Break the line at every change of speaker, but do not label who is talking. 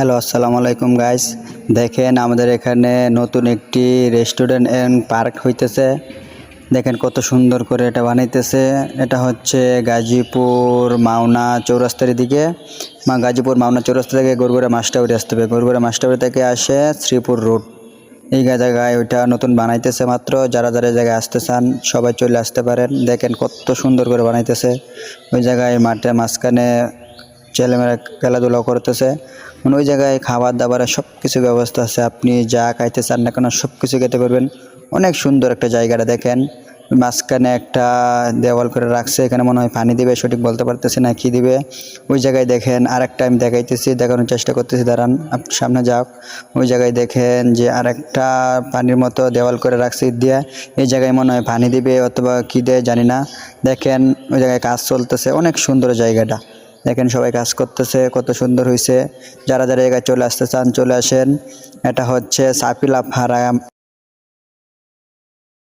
Hello আসসালামু আলাইকুম guys দেখেন, আমাদের এখানে নতুন একটি রেস্টুরেন্ট এন্ড পার্ক হইতেছে। দেখেন কত সুন্দর করে এটা বানাইতেছে। এটা হচ্ছে গাজীপুর মাওনা চৌরাস্তার দিকে। মা, গাজীপুর মাওনা চৌরাস্তা থেকে গড়গড়া মাস্টাউরি আসতে হবে। গড়গড়া মাস্টাউরি থেকে আসে শ্রীপুর রোড এই জায়গায় ওইটা নতুন বানাইতেছে মাত্র। যারা যারা জায়গায় আসতে চান, সবাই চলে আসতে পারেন। দেখেন কত সুন্দর করে বানাইতেছে। ওই জায়গায় মাঠে মাঝখানে ছেলেমেয়েরা খেলাধুলা করতেছে। মানে ওই জায়গায় খাবার দাবারের সব কিছু ব্যবস্থা আছে। আপনি যা খাইতে চান না কেন সব কিছু খেতে পারবেন। অনেক সুন্দর একটা জায়গাটা দেখেন। মাঝখানে একটা দেওয়াল করে রাখছে। এখানে মনে হয় পানি দিবে। সঠিক বলতে পারতেছি না কি দিবে। ওই জায়গায় দেখেন আর একটা আমি দেখাইতেছি। দেখানোর চেষ্টা করতেছি। দাঁড়ান আপনি সামনে যাও ওই জায়গায় দেখেন যে আর একটা পানির মতো দেওয়াল করে রাখছে দিয়ে। এই জায়গায় মনে হয় পানি দিবে অথবা কী দেয় জানি না। দেখেন ওই জায়গায় কাজ চলতেছে। অনেক সুন্দর জায়গাটা। দেখেন সবাই কাজ করতেছে, কত সুন্দর হয়েছে যারা যারা জায়গায় চলে আসতে চান, চলে আসেন। এটা হচ্ছে সাপিলা ফার্ম